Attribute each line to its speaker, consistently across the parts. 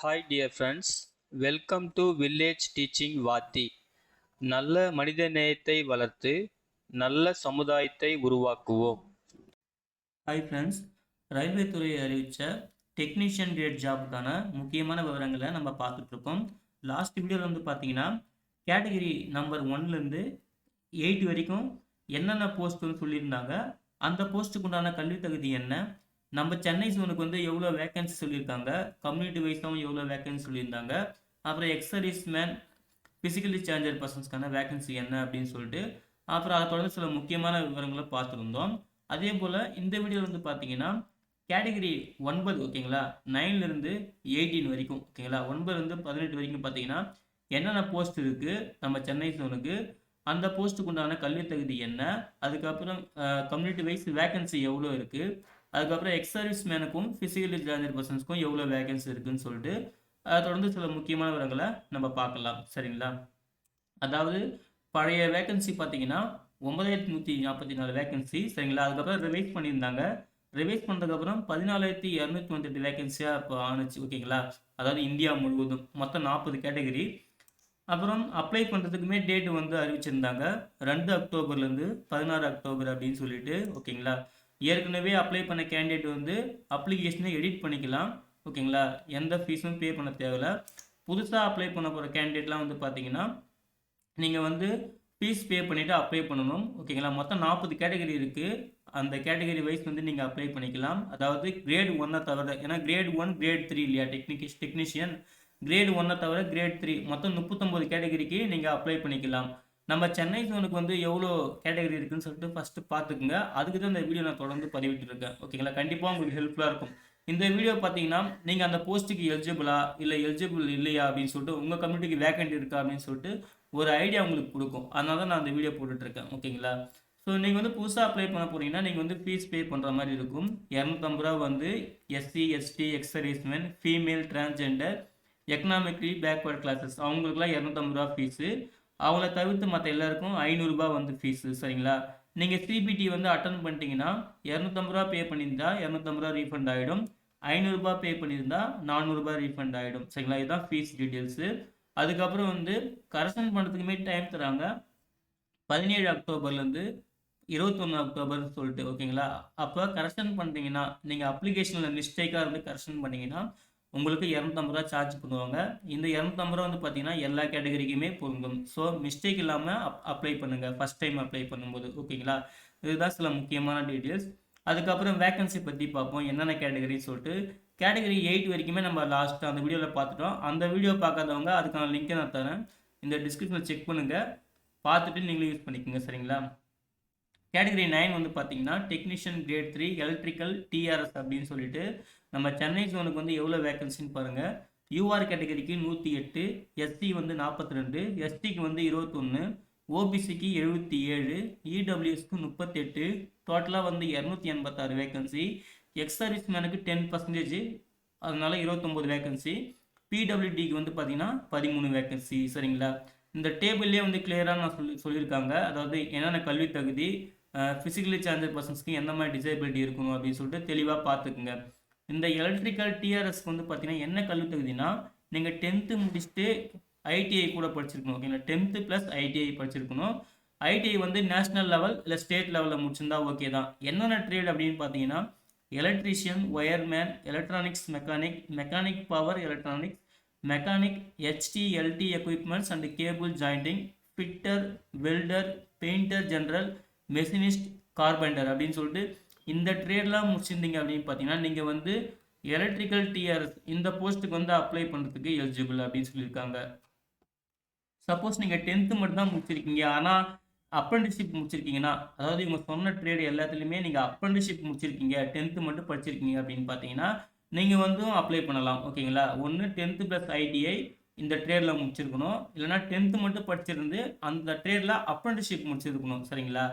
Speaker 1: Hi dear friends welcome to village teaching வாத்தி நல்ல மனித நேயத்தை வளர்த்து நல்ல சமுதாயத்தை உருவாக்குவோம்.
Speaker 2: ஹாய் ஃப்ரெண்ட்ஸ் ரயில்வே துறை அறிவித்த டெக்னீஷியன் கிரேட் ஜாபுக்கான முக்கியமான விவரங்களை நம்ம பார்த்துட்ருக்கோம் லாஸ்ட் வீடியோவில் வந்து பார்த்தீங்கன்னா கேட்டகரி நம்பர் ஒன்லேருந்து எயிட் வரைக்கும் என்னென்ன போஸ்ட்டுன்னு சொல்லியிருந்தாங்க. அந்த போஸ்ட்டுக்கு உண்டான கல்வி தகுதி என்ன? நம்ம சென்னை ஜோனுக்கு வந்து எவ்வளோ வேகன்சி சொல்லியிருக்காங்க? கம்யூனிட்டி வைஸாகவும் எவ்வளோ வேகன்சி சொல்லியிருந்தாங்க? அப்புறம் ex service man physically challenged பர்சன்ஸ்க்கான vacancy என்ன அப்படின்னு சொல்லிட்டு அப்புறம் அதை தொடர்ந்து சில முக்கியமான விவரங்களை பார்த்துருந்தோம். அதே போல் இந்த வீடியோவில் வந்து பார்த்தீங்கன்னா கேட்டகரி ஒன்பது ஓகேங்களா? நைன்லேருந்து எயிட்டீன் வரைக்கும் ஓகேங்களா? ஒன்பதுலேருந்து பதினெட்டு வரைக்கும் பார்த்தீங்கன்னா என்னென்ன போஸ்ட் இருக்குது நம்ம சென்னை ஜோனுக்கு அந்த போஸ்ட்டுக்கு உண்டான கல்வி தகுதி என்ன? அதுக்கப்புறம் கம்யூனிட்டி வைஸ் வேகன்சி எவ்வளோ இருக்குது அதுக்கப்புறம் எக்ஸ் சர்வீஸ் மேனுக்கும் ஃபிசிக்கலி சேஞ்சர் பர்சன்ஸ்க்கும் எவ்வளோ வேகன்சி இருக்குன்னு சொல்லிட்டு அதை தொடர்ந்து சில முக்கியமான விவரங்களை நம்ம பார்க்கலாம். சரிங்களா? அதாவது பழைய வேகன்சி பார்த்தீங்கன்னா ஒன்பதாயிரத்தி நூற்றி நாற்பத்தி நாலு வேகன்சி சரிங்களா? அதுக்கப்புறம் ரிவைஸ் பண்ணியிருந்தாங்க. ரிவைஸ் பண்ணதுக்கப்புறம் பதினாலாயிரத்தி இரநூத்தி தொண்ணூத்தெட்டு வேகன்சியாக இப்போ ஆணுச்சு. ஓகேங்களா? அதாவது இந்தியா முழுவதும். மொத்தம் நாற்பது கேட்டகரி அப்புறம் அப்ளை பண்ணுறதுக்குமே டேட் வந்து அறிவிச்சிருந்தாங்க. ரெண்டு அக்டோபர்லேருந்து பதினாறு அக்டோபர் அப்படின்னு சொல்லிட்டு ஓகேங்களா? ஏற்கனவே அப்ளை பண்ண கேண்டிடேட் வந்து அப்ளிகேஷனை எடிட் பண்ணிக்கலாம். ஓகேங்களா எந்த ஃபீஸும் பே பண்ண தேவையில்ல. புதுசாக அப்ளை பண்ண போகிற கேண்டிடேட்லாம் வந்து பார்த்தீங்கன்னா நீங்கள் வந்து ஃபீஸ் பே பண்ணிவிட்டு அப்ளை பண்ணணும். ஓகேங்களா மொத்தம் நாற்பது கேட்டகரி இருக்குது அந்த கேட்டகரி வைஸ் வந்து நீங்கள் அப்ளை பண்ணிக்கலாம். அதாவது கிரேட் ஒன்னை தவிர ஏன்னா கிரேட் ஒன் கிரேட் த்ரீ இல்லையா? டெக்னிக் டெக்னீஷியன் கிரேட் ஒன்னை தவிர கிரேட் த்ரீ மொத்தம் முப்பத்தொம்போது கேட்டகரிக்கு நீங்கள் அப்ளை பண்ணிக்கலாம். நம்ம சென்னை ஜோனுக்கு வந்து எவ்வளோ கேட்டகரி இருக்குன்னு சொல்லிட்டு ஃபஸ்ட்டு பார்த்துக்குங்க. அதுக்கு தான் இந்த வீடியோ நான் தொடர்ந்து பதிவிட்டு இருக்கேன் ஓகேங்களா கண்டிப்பாக உங்களுக்கு ஹெல்ப்ஃபுல்லாக இருக்கும். இந்த வீடியோ பார்த்தீங்கன்னா நீங்கள் அந்த போஸ்ட்டுக்கு எலிஜிபிளா இல்லை எலிஜிபிள் இல்லையா அப்படின்னு சொல்லிட்டு உங்கள் கம்யூனிட்டிக்கு வேக்கண்ட் இருக்கா அப்படின்னு சொல்லிட்டு ஒரு ஐடியா உங்களுக்கு கொடுக்கும். அதனால தான் நான் அந்த வீடியோ போட்டுட்ருக்கேன் ஓகேங்களா ஸோ நீங்கள் வந்து புதுசாக அப்ளை பண்ண போகிறீங்கன்னா நீங்கள் வந்து ஃபீஸ் பே பண்ணுற மாதிரி இருக்கும். இரநூத்தம்பது ரூபா வந்து SC ST ex servicemen female transgender economically backward classes அவங்களுக்குலாம் இரநூத்தம்பது ரூபா ஃபீஸு அவங்கள தவிர்த்து மற்ற எல்லாருக்கும் ஐநூறுரூபா வந்து ஃபீஸு சரிங்களா? நீங்கள் சிபிடி வந்து அட்டன் பண்ணிட்டீங்கன்னா இரநூத்தம்பது ரூபா பே பண்ணியிருந்தா இரநூத்தம்பது ரூபா ரீஃபண்ட் ஆகிடும் ஐநூறுரூபா பே பண்ணியிருந்தா நானூறுரூபா ரீஃபண்ட் ஆகிடும் சரிங்களா? இதுதான் ஃபீஸ் டீட்டெயில்ஸு அதுக்கப்புறம் வந்து கரெக்ஷன் பண்ணுறதுக்குமே டைம் தராங்க. பதினேழு அக்டோபர்லேருந்து இருபத்தொன்று அக்டோபர்னு சொல்லிட்டு ஓகேங்களா அப்போ கரெக்ஷன் பண்ணிட்டீங்கன்னா நீங்கள் அப்ளிகேஷனில் மிஸ்டேக்காக இருந்து கரெக்ஷன் பண்ணிங்கன்னா உங்களுக்கு இரநூத்தம்பது ரூபா சார்ஜ் பண்ணுவாங்க. இந்த இரநூத்தம்பது ரூபா வந்து பார்த்தீங்கன்னா எல்லா கேட்டகரிக்குமே பொருந்தும். ஸோ மிஸ்டேக் இல்லாமல் அப் அப்ளை பண்ணுங்கள் ஃபஸ்ட் டைம் அப்ளை பண்ணும்போது. ஓகேங்களா இதுதான் சில முக்கியமான டீட்டெயில்ஸ் அதுக்கப்புறம் வேகன்சி பற்றி பார்ப்போம். என்னென்ன கேட்டகரின்னு சொல்லிட்டு. கேட்டகரி எயிட் வரைக்குமே நம்ம லாஸ்ட்டு அந்த வீடியோவில் பார்த்துட்டோம். அந்த வீடியோ பார்க்காதவங்க அதுக்கான லிங்க்கை நான் தரேன். இந்த டிஸ்கிரிப்ஷனில் செக் பண்ணுங்கள் பார்த்துட்டு நீங்களும் யூஸ் பண்ணிக்கோங்க. சரிங்களா? கேட்டகரி நைன் வந்து பார்த்தீங்கன்னா technician grade three electrical TRS அப்படின்னு சொல்லிட்டு நம்ம சென்னை ஜோனுக்கு வந்து எவ்வளோ வேகன்சின்னு பாருங்கள் யூஆர் கேட்டகரிக்கு நூற்றி எட்டு எஸ்சி வந்து நாற்பத்தி ரெண்டு எஸ்டிக்கு வந்து இருபத்தொன்று ஓபிசிக்கு எழுபத்தி ஏழு இடபிள்யூஎஸ்க்கு முப்பத்தெட்டு டோட்டலாக வந்து இரநூத்தி எண்பத்தாறு வேகன்சி எக்ஸ் சர்வீஸ் மேனுக்கு டென் பர்சன்டேஜ் அதனால இருபத்தொம்போது வேகன்சி பிடபிள்யூடிக்கு வந்து பார்த்தீங்கன்னா பதிமூணு வேகன்சி சரிங்களா? இந்த டேபிள்லேயே வந்து கிளியராக நான் சொல்லி சொல்லியிருக்காங்க. அதாவது என்னென்ன கல்வி தகுதி ஃபிசிக்கலி சேஞ்சர் பர்சன்ஸ்க்கு எந்த மாதிரி டிசேபிலிட்டி இருக்கணும் அப்படின்னு சொல்லிட்டு தெளிவாக பார்த்துக்குங்க. இந்த எலக்ட்ரிக்கல் டிஆர்எஸ்க்கு வந்து பார்த்தீங்கன்னா என்ன கல்வி தகுதினா நீங்கள் டென்த்து முடிச்சுட்டு ஐடிஐ கூட படிச்சிருக்கணும் ஓகேங்களா டென்த்து ப்ளஸ் ஐடிஐ படிச்சிருக்கணும். ஐடிஐ வந்து நேஷ்னல் லெவல் இல்லை ஸ்டேட் லெவலில் முடிச்சிருந்தா ஓகே தான். என்னென்ன ட்ரேட் அப்படின்னு பார்த்தீங்கன்னா electrician wireman electronics mechanic mechanic power electronics mechanic HT LT equipments and cable jointing fitter welder painter general machinist carpenter அப்படின்னு சொல்லிட்டு இந்த ட்ரேட்லாம் முடிச்சிருந்தீங்க அப்படின்னு பார்த்தீங்கன்னா நீங்கள் வந்து எலக்ட்ரிக்கல் டிஆர்எஸ் இந்த போஸ்ட்டுக்கு வந்து அப்ளை பண்ணுறதுக்கு எலிஜிபிள் அப்படின்னு சொல்லியிருக்காங்க. சப்போஸ் நீங்கள் டென்த்து மட்டும் தான் முடிச்சிருக்கீங்க. ஆனால் அப்ரெண்டிஷிப் முடிச்சிருக்கீங்கன்னா அதாவது இவங்க சொன்ன ட்ரேடு எல்லாத்துலேயுமே நீங்கள் அப்ரெண்டிஷிப் முடிச்சிருக்கீங்க. டென்த்து மட்டும் படிச்சிருக்கீங்க அப்படின்னு பார்த்தீங்கன்னா நீங்கள் வந்து அப்ளை பண்ணலாம் ஓகேங்களா? ஒன்று டென்த்து ப்ளஸ் ஐடிஐ இந்த ட்ரேடில் முடிச்சிருக்கணும். இல்லைனா டென்த்து மட்டும் படிச்சிருந்து அந்த ட்ரேடில் அப்ரண்டிஷிப் முடிச்சிருக்கணும் சரிங்களா?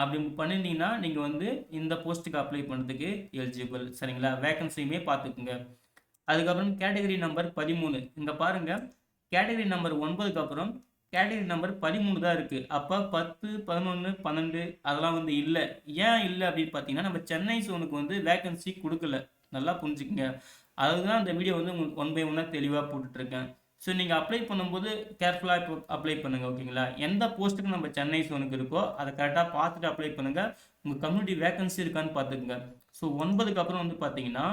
Speaker 2: அப்படி பண்ணியிருந்தீங்கன்னா நீங்கள் வந்து இந்த போஸ்ட்டுக்கு அப்ளை பண்ணுறதுக்கு எலிஜிபிள் சரிங்களா? வேகன்சியுமே பார்த்துக்குங்க. அதுக்கப்புறம் கேட்டகரி நம்பர் பதிமூணு. இங்கே பாருங்கள் கேட்டகரி நம்பர் ஒன்பதுக்கு அப்புறம் கேட்டகரி நம்பர் பதிமூணு தான் இருக்குது அப்போ பத்து பதினொன்று பன்னெண்டு அதெல்லாம் வந்து இல்லை. ஏன் இல்லை அப்படின்னு பார்த்தீங்கன்னா நம்ம சென்னை சோனுக்கு வந்து வேகன்சி கொடுக்கல. நல்லா புரிஞ்சுக்கங்க. அதுதான் அந்த வீடியோ வந்து உங்களுக்கு ஒன் பை ஒன்னாக தெளிவாக போட்டுட்ருக்கேன். ஸோ நீங்கள் அப்ளை பண்ணும்போது கேர்ஃபுல்லாக இப்போ அப்ளை பண்ணுங்கள் ஓகேங்களா எந்த போஸ்ட்டுக்கு நம்ம சென்னை சோனுக்கு இருக்கோ அதை கரெக்டாக பார்த்துட்டு அப்ளை பண்ணுங்கள் உங்கள் கம்யூனிட்டி வேகன்சி இருக்கான்னு பார்த்துக்குங்க. ஸோ ஒன்பதுக்கு அப்புறம் வந்து பார்த்தீங்கன்னா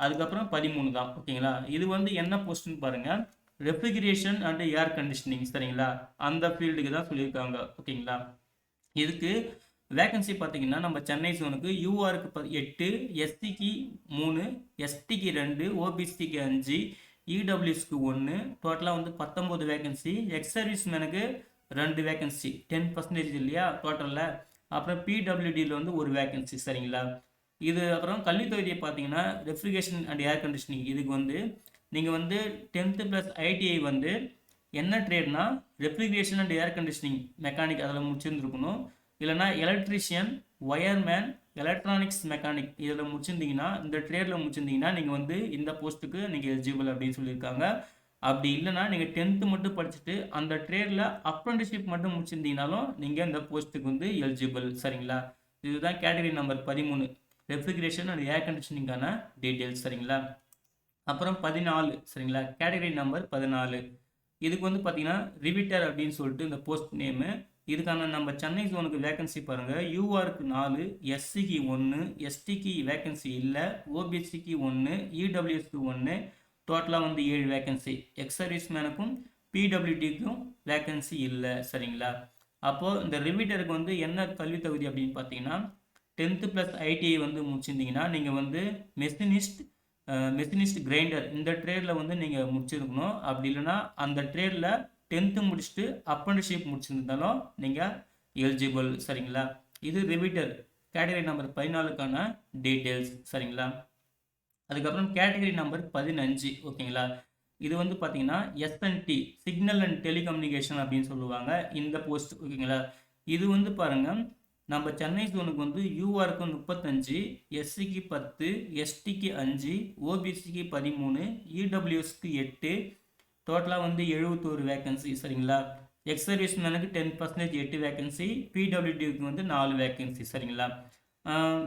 Speaker 2: அதுக்கப்புறம் பதிமூணு தான் ஓகேங்களா இது வந்து என்ன போஸ்ட்னு பாருங்கள் ரெஃப்ரிஜரேஷன் அண்ட் ஏர் கண்டிஷனிங் சரிங்களா? அந்த ஃபீல்டுக்கு தான் சொல்லியிருக்காங்க ஓகேங்களா இதுக்கு வேகன்சி பார்த்தீங்கன்னா நம்ம சென்னை சோனுக்கு யூஆருக்கு எட்டு எஸ்டிக்கு மூணு எஸ்டிக்கு ரெண்டு ஓபிசிக்கு அஞ்சு இடபிள்யூஸ்க்கு ஒன்று டோட்டலாக வந்து பத்தொம்போது வேகன்சி எக்ஸ் சர்வீஸ் மேனுக்கு ரெண்டு வேகன்சி டென் பர்சன்டேஜ் இல்லையா? டோட்டலில் அப்புறம் பிடபிள்யூடியில் வந்து ஒரு வேகன்சி சரிங்களா? இது அப்புறம் கல்வித்தொகுதியை பார்த்தீங்கன்னா ரெஃப்ரிகேஷன் அண்ட் ஏர் கண்டிஷனிங் இதுக்கு வந்து நீங்கள் வந்து டென்த்து ப்ளஸ் ஐடிஐ வந்து என்ன ட்ரேட்னா refrigeration and air conditioning mechanic அதில் முடிச்சிருந்துருக்கணும். இல்லைனா எலக்ட்ரிஷியன் ஒயர்மேன் எலக்ட்ரானிக்ஸ் மெக்கானிக் இதில் முடிச்சிருந்தீங்கன்னா இந்த ட்ரேடில் முடிச்சிருந்தீங்கன்னா நீங்கள் வந்து இந்த போஸ்ட்டுக்கு நீங்கள் எலிஜிபிள் அப்படின்னு சொல்லியிருக்காங்க. அப்படி இல்லைனா நீங்கள் டென்த்து மட்டும் படிச்சுட்டு அந்த ட்ரேடில் அப்ரண்டிஷிப் மட்டும் முடிச்சிருந்தீங்கனாலும் நீங்கள் இந்த போஸ்ட்டுக்கு வந்து எலிஜிபிள் சரிங்களா? இதுதான் கேட்டகரி நம்பர் பதிமூணு. ரெஃப்ரிகரேஷன் அண்ட் ஏர் கண்டிஷனிங்கான டீட்டெயில்ஸ் சரிங்களா? அப்புறம் பதினாலு சரிங்களா? கேட்டகரி நம்பர் பதினாலு. இதுக்கு வந்து பார்த்தீங்கன்னா ரிவிட்டர் அப்படின்னு சொல்லிட்டு இந்த போஸ்ட் நேமு இதுக்கான நம்ம சென்னை ஜோனுக்கு வேகன்சி பாருங்கள் யூஆருக்கு நாலு எஸ்சிக்கு ஒன்று எஸ்டிக்கு வேகன்சி இல்லை ஓபிசிக்கு ஒன்று இடபிள்யூஎஸ்க்கு ஒன்று டோட்டலாக வந்து ஏழு வேகன்சி எக்ஸர்வீஸ் மேனுக்கும் பிடபிள்யூடிக்கும் வேகன்சி இல்லை சரிங்களா? அப்போது இந்த ரிமீட்டருக்கு வந்து என்ன கல்வி தகுதி அப்படின்னு பார்த்தீங்கன்னா டென்த்து ப்ளஸ் ஐடிஐ வந்து முடிச்சிருந்தீங்கன்னா நீங்கள் வந்து மெஷினிஸ்ட் மெஷினிஸ்ட் கிரைண்டர் இந்த ட்ரேடில் வந்து நீங்கள் முடிச்சிருக்கணும். அப்படி இல்லைன்னா அந்த ட்ரேடில் டென்த்து முடிச்சுட்டு அப்ரண்டிஷிப் முடிச்சிருந்தாலும் நீங்கள் எலிஜிபிள் சரிங்களா? இது ரிவிட்டர் கேட்டகரி நம்பர் பதினாலுக்கான டீட்டெயில்ஸ் சரிங்களா? அதுக்கப்புறம் கேட்டகரி நம்பர் பதினஞ்சு ஓகேங்களா? இது வந்து பார்த்தீங்கன்னா எஸ்என்டி சிக்னல் அண்ட் டெலிகம்யூனிகேஷன் அப்படின்னு சொல்லுவாங்க. இந்த போஸ்ட் ஓகேங்களா? இது வந்து பாருங்கள் நம்ம சென்னை ஜோனுக்கு வந்து யூஆருக்கு முப்பத்தஞ்சு எஸ்சிக்கு பத்து எஸ்டிக்கு அஞ்சு ஓபிசிக்கு பதிமூணு இடபிள்யூஎஸ்க்கு எட்டு டோட்டலாக வந்து எழுபத்தோரு வேகன்சி சரிங்களா? எக்ஸ் சர்வீஸ் மேனுக்கு டென் பர்சன்டேஜ் எட்டு வேகன்சி பிடபிள்யூடிக்கு வந்து நாலு வேகன்சி சரிங்களா?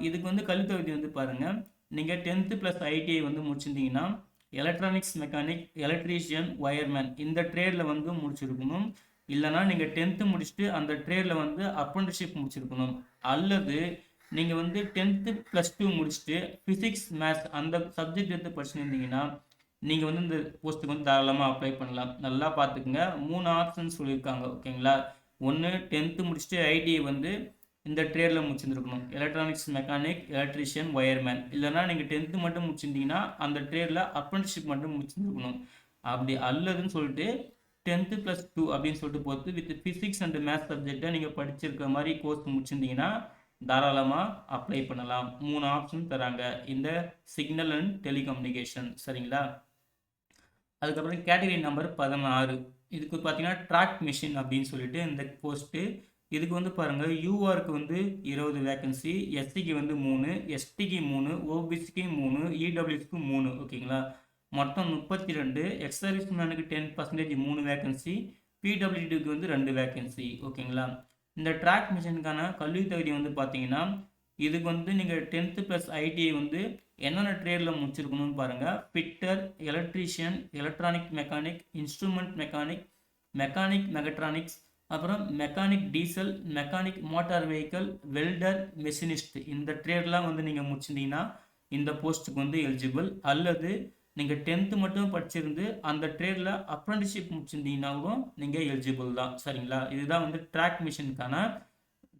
Speaker 2: இதுக்கு வந்து கல்வித்தொகுதி வந்து பாருங்கள் நீங்கள் டென்த்து ப்ளஸ் ஐடிஐ வந்து முடிச்சிருந்தீங்கன்னா எலக்ட்ரானிக்ஸ் மெக்கானிக் எலக்ட்ரீஷியன் ஒயர்மேன் இந்த ட்ரேடில் வந்து முடிச்சிருக்கணும். இல்லைனா நீங்கள் டென்த்து முடிச்சுட்டு அந்த ட்ரேடில் வந்து அப்ரண்டிஷிப் முடிச்சிருக்கணும். அல்லது நீங்கள் வந்து டென்த்து ப்ளஸ் டூ முடிச்சுட்டு ஃபிசிக்ஸ் மேத்ஸ் அந்த சப்ஜெக்ட் எடுத்து படிச்சுருந்தீங்கன்னா நீங்கள் வந்து இந்த போஸ்ட்டுக்கு வந்து தாராளமாக அப்ளை பண்ணலாம். நல்லா பார்த்துக்குங்க. மூணு ஆப்ஷன் சொல்லியிருக்காங்க ஓகேங்களா ஒன்று டென்த்து முடிச்சுட்டு ஐடிஐ வந்து இந்த ட்ரேடில் முடிச்சிருந்துருக்கணும். எலக்ட்ரானிக்ஸ் மெக்கானிக் எலக்ட்ரிஷியன் ஒயர்மேன் இல்லைனா நீங்கள் டென்த்து மட்டும் முடிச்சிருந்தீங்கன்னா அந்த ட்ரேடில் அப்ரண்டிஷிப் மட்டும் முடிச்சிருந்துருக்கணும். அப்படி அல்லதுன்னு சொல்லிட்டு டென்த்து ப்ளஸ் டூ அப்படின்னு சொல்லிட்டு போட்டு வித் ஃபிசிக்ஸ் அண்ட் மேத்ஸ் சப்ஜெக்டை நீங்கள் படிச்சிருக்க மாதிரி கோர்ஸ் முடிச்சிருந்தீங்கன்னா தாராளமாக அப்ளை பண்ணலாம். மூணு ஆப்ஷன் தராங்க. இந்த சிக்னல் அண்ட் டெலிகம்யூனிகேஷன் சரிங்களா? அதுக்கப்புறம் கேட்டகரி நம்பர் பதினாறு. இதுக்கு பார்த்தீங்கன்னா ட்ராக் மிஷின் அப்படின்னு சொல்லிட்டு இந்த போஸ்ட்டு இதுக்கு வந்து பாருங்கள் யூஆருக்கு வந்து இருபது வேக்கன்சி எஸ்சிக்கு வந்து மூணு எஸ்டிக்கு மூணு ஓபிசிக்கு மூணு இடபிள்யூஸ்க்கு மூணு ஓகேங்களா மொத்தம் முப்பத்தி ரெண்டு எக்ஸ் சர்வீஸ் மேனுக்கு டென் பர்சன்டேஜ் மூணு வேக்கன்சி பிடபிள்யூடிக்கு வந்து ரெண்டு வேக்கன்சி ஓகேங்களா இந்த ட்ராக் மிஷினுக்கான கல்வி தகுதி வந்து பார்த்தீங்கன்னா இதுக்கு வந்து நீங்கள் டென்த்து ப்ளஸ் ஐடிஐ வந்து என்னென்ன ட்ரேடில் முடிச்சிருக்கணும்னு பாருங்கள் fitter electrician electronic mechanic instrument mechanic mechanic mechatronics அப்புறம் mechanic diesel mechanic motor vehicle welder machinist இந்த ட்ரேட்லாம் வந்து நீங்கள் முடிச்சிருந்தீங்கன்னா இந்த போஸ்ட்டுக்கு வந்து எலிஜிபிள் அல்லது நீங்கள் டென்த்து மட்டும் படிச்சிருந்து அந்த ட்ரேடில் அப்ரண்டிஷிப் கூட நீங்கள் எலிஜிபிள் தான். சரிங்களா? இதுதான் வந்து ட்ராக் மிஷினுக்கான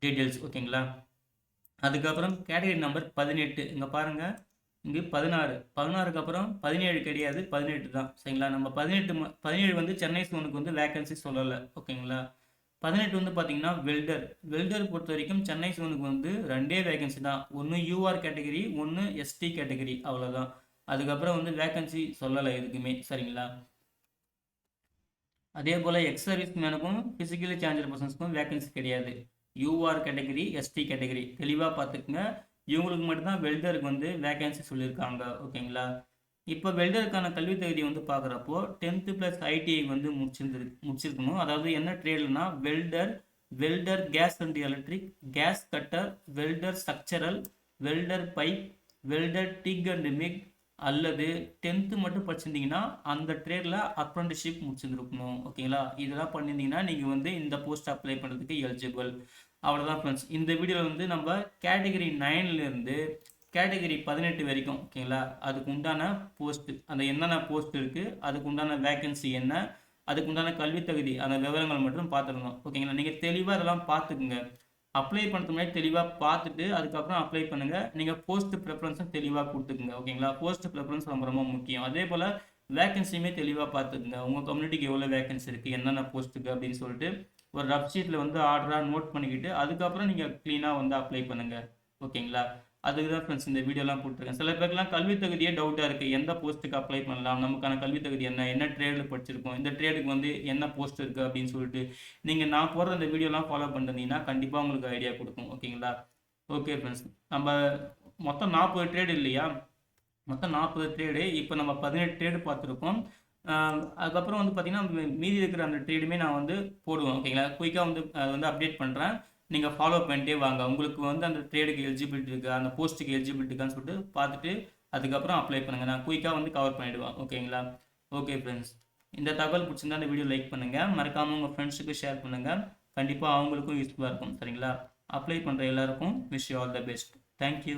Speaker 2: டீட்டெயில்ஸ் ஓகேங்களா அதுக்கப்புறம் கேட்டகரி நம்பர் பதினெட்டு. இங்கே பாருங்கள் இங்கே பதினாறு. பதினாறுக்கு அப்புறம் பதினேழு கிடையாது பதினெட்டு தான். சரிங்களா? நம்ம பதினெட்டு பதினேழு வந்து சென்னை சோனுக்கு வந்து வேகன்சி சொல்லலை. ஓகேங்களா? பதினெட்டு வந்து பார்த்தீங்கன்னா வெல்டர். வெல்டர் பொறுத்த வரைக்கும் சென்னை சோனுக்கு வந்து ரெண்டே வேகன்சி தான். ஒன்று யூஆர் கேட்டகரி ஒன்று எஸ்டி கேட்டகரி அவ்வளோதான் அதுக்கப்புறம் வந்து வேகன்சி சொல்லலை எதுக்குமே. சரிங்களா? அதே போல் எக்ஸ் சர்வீஸ் மேனுக்கும் ஃபிசிக்கலி சேஞ்சர் பர்சன்ஸ்க்கும் வேகன்சி கிடையாது. யூஆர் கேட்டகரி எஸ்டி கேட்டகரி தெளிவாக பார்த்துக்குங்க இவங்களுக்கு மட்டும்தான் வெல்டருக்கு வந்து வேகன்சி சொல்லியிருக்காங்க ஓகேங்களா இப்போ வெல்டருக்கான கல்வி தகுதி வந்து பார்க்குறப்போ டென்த்து ப்ளஸ் ஐடிஐ வந்து முடிச்சிருந்து முடிச்சிருக்கணும். அதாவது என்ன ட்ரேட்னா welder welder gas and electric gas cutter welder structural welder pipe welder TIG and MIG அல்லது டென்த்து மட்டும் படிச்சிருந்தீங்கன்னா அந்த ட்ரேடில் அப்ரண்டிஷிப் முடிச்சிருந்துருக்கணும் ஓகேங்களா இதெல்லாம் பண்ணியிருந்தீங்கன்னா நீங்கள் வந்து இந்த போஸ்ட் அப்ளை பண்ணுறதுக்கு எலிஜிபிள் அவ்வளோதான் ஃப்ரெண்ட்ஸ் இந்த வீடியோவில் வந்து நம்ம கேட்டகரி நைன்லேருந்து கேட்டகரி பதினெட்டு வரைக்கும் ஓகேங்களா அதுக்கு உண்டான போஸ்ட்டு அந்த என்னென்ன போஸ்ட் இருக்குது அதுக்கு உண்டான வேகன்சி என்ன அதுக்கு உண்டான கல்வி தகுதி அந்த விவரங்கள் மட்டும் பார்த்துருந்தோம் ஓகேங்களா நீங்கள் தெளிவாக இதெல்லாம் பார்த்துக்குங்க. அப்ளை பண்ணுறதுக்கு முன்னாடி தெளிவாக பார்த்துட்டு அதுக்கப்புறம் அப்ளை பண்ணுங்கள் நீங்கள் போஸ்ட் ப்ரிஃபரன்ஸும் தெளிவாக கொடுத்துக்குங்க ஓகேங்களா போஸ்ட் ப்ரிஃபரன்ஸ் ரொம்ப ரொம்ப முக்கியம். அதே போல் வேகன்சியுமே தெளிவாக பார்த்துக்குங்க. உங்கள் கம்யூனிட்டிக்கு எவ்வளோ வேகன்சி இருக்குது என்னென்ன போஸ்ட்டுக்கு அப்படின்னு சொல்லிட்டு ஒரு ரஃப் ஷீட்டில் வந்து ஆர்டராக நோட் பண்ணிக்கிட்டு அதுக்கப்புறம் நீங்கள் க்ளீனாக வந்து அப்ளை பண்ணுங்கள் ஓகேங்களா? அதுக்கு தான் ஃப்ரெண்ட்ஸ் இந்த வீடியோலாம் போட்டிருக்கேன். சில பேருக்குலாம் கல்வி தகுதியே டவுட்டாக இருக்குது எந்த போஸ்ட்டுக்கு அப்ளை பண்ணலாம்? நமக்கான கல்வி தகுதி என்ன? என்ன ட்ரேடில் படிச்சிருக்கோம்? இந்த ட்ரேடுக்கு வந்து என்ன போஸ்ட் இருக்குது அப்படின்னு சொல்லிட்டு நீங்கள் நான் போடுற அந்த வீடியோலாம் ஃபாலோ பண்ணிருந்தீங்கன்னா கண்டிப்பாக உங்களுக்கு ஐடியா கொடுக்கும். ஓகேங்களா? ஓகே ஃப்ரெண்ட்ஸ் நம்ம மொத்தம் நாற்பது ட்ரேடு இல்லையா? மொத்தம் நாற்பது ட்ரேடு இப்போ நம்ம பதினெட்டு ட்ரேடு பார்த்துருக்கோம். அதுக்கப்புறம் வந்து பார்த்தீங்கன்னா மீதி இருக்கிற அந்த ட்ரேடுமே நான் வந்து போடுவேன் ஓகேங்களா குயிக்காக வந்து அதை வந்து அப்டேட் பண்ணுறேன் நீங்கள் ஃபாலோ பண்ணிட்டே வாங்க. உங்களுக்கு வந்து அந்த ட்ரேடுக்கு எலிஜிபிலிட்டி இருக்கா? அந்த போஸ்ட்டுக்கு எலிஜிபிலிட்டி இருக்கான்னு சொல்லிட்டு பார்த்துட்டு அதுக்கப்புறம் அப்ளை பண்ணுங்கள் நான் குயிக்காக வந்து கவர் பண்ணிவிடுவேன் ஓகேங்களா ஓகே ஃப்ரெண்ட்ஸ் இந்த தகவல் பிடிச்சிருந்தா அந்த வீடியோ லைக் பண்ணுங்கள் மறக்காமல் உங்கள் ஃப்ரெண்ட்ஸுக்கு ஷேர் பண்ணுங்கள் கண்டிப்பாக அவங்களுக்கும் யூஸ்ஃபுல்லாக இருக்கும் சரிங்களா? அப்ளை பண்ணுற எல்லாருக்கும் wish you all the best thank you